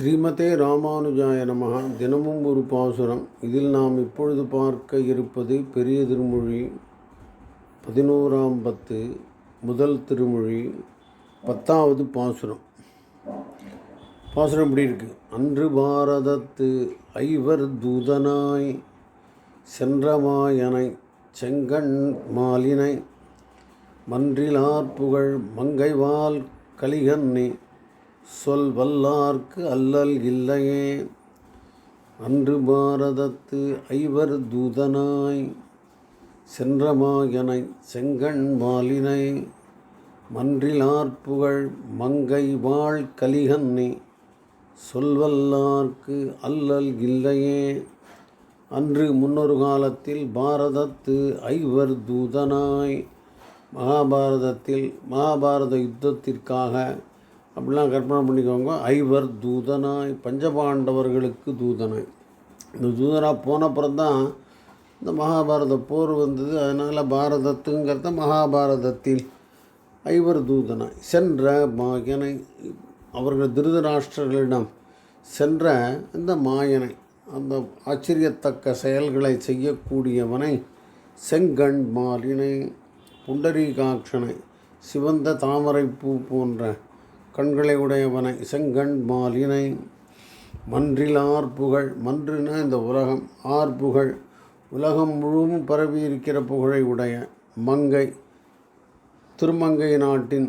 ஸ்ரீமதே ராமானுஜாய நமः தினமும் ஒரு பாசுரம். இதில் நாம் இப்பொழுது பார்க்க இருப்பது பெரிய திருமொழி பதினோராம் பத்து முதல் திருமொழி பத்தாவது பாசுரம். பாசுரம் இப்படி இருக்கு? அன்று பாரதத்து ஐவர் தூதனாய் சென்றமாயனை செங்கண் மாலினை மன்றிலார் புகழ் மங்கைவால் கலிகன்னி சொல் வல்லார்க்கு அல்லல் இல்லையே. அன்று பாரதத்து ஐவர் தூதனாய் சென்றமாயனை செங்கண் மாலினை மன்றிலார்புகழ் மங்கை வாழ் கலிகன்னி சொல்வல்லார்க்கு அல்லல் இல்லையே. அன்று முன்னொரு காலத்தில் பாரதத்து ஐவர் தூதனாய் மகாபாரதத்தில் மகாபாரத யுத்தத்திற்காக அப்படிலாம் கற்பனை பண்ணிக்கோங்க. ஐவர் தூதனாய் பஞ்சபாண்டவர்களுக்கு தூதனாய். இந்த தூதனாக போனப்புறம் தான் இந்த மகாபாரத போர் வந்தது. அதனால் பாரதத்துங்கிறத மகாபாரதத்தில் ஐவர் தூதனாய். சென்ற மாயனை அவர்கள் திருதராஷ்டிரர்களிடம் சென்ற இந்த மாயனை அந்த ஆச்சரியத்தக்க செயல்களை செய்யக்கூடியவனை செங்கண் மாலினை புண்டரீகாட்சனை சிவந்த தாமரைப்பூ போன்ற கண்களை உடையவனை செங்கண் மாலினை. மன்றில் ஆர்ப்புகழ் மன்றுனா இந்த உலகம் ஆர்ப்புகழ் உலகம் முழுவதும் பரவி இருக்கிற புகழை உடைய மங்கை திருமங்கை நாட்டின்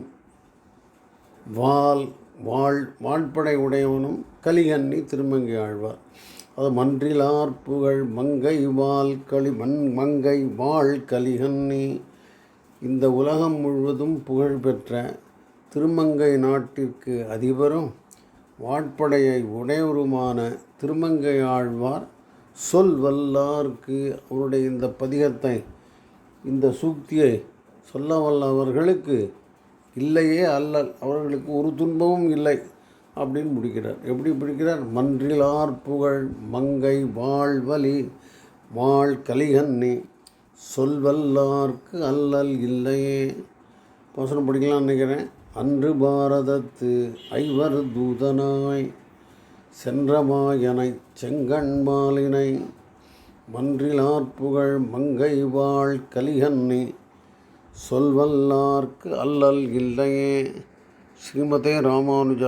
வால் வாழ் வாழ்படை உடையவனும் கலிகன்னி திருமங்கை ஆழ்வார். அது மன்றிலார் புகழ் மங்கை வால் களி மண் மங்கை வாழ் கலிகன்னி. இந்த உலகம் முழுவதும் புகழ் பெற்ற திருமங்கை நாட்டிற்கு அதிபரும் வாட்படையை உடையவருமான திருமங்கை ஆழ்வார் சொல் வல்லார்க்கு அவருடைய இந்த பதிகத்தை இந்த சூக்தியை சொல்ல வல்லவர்களுக்கு இல்லையே அல்லல் அவர்களுக்கு ஒரு துன்பமும் இல்லை அப்படின்னு முடிக்கிறார். எப்படி பிடிக்கிறார் மன்றிலார் புகழ் மங்கை வாழ்வலி வாழ் கலிகன்னி சொல்வல்லார்க்கு அல்லல் இல்லையே. பசனம் படிக்கலாம்னு நினைக்கிறேன். அன்று பாரதத்து ஐவர் தூதனாய் சென்றமாயனை செங்கண்மாலினை மன்றிலார் புகழ் மங்கை வாழ் கலிகன்னி சொல்வல்லார்க்கு அல்லல் இல்லையே. ஸ்ரீமதே ராமானுஜாய்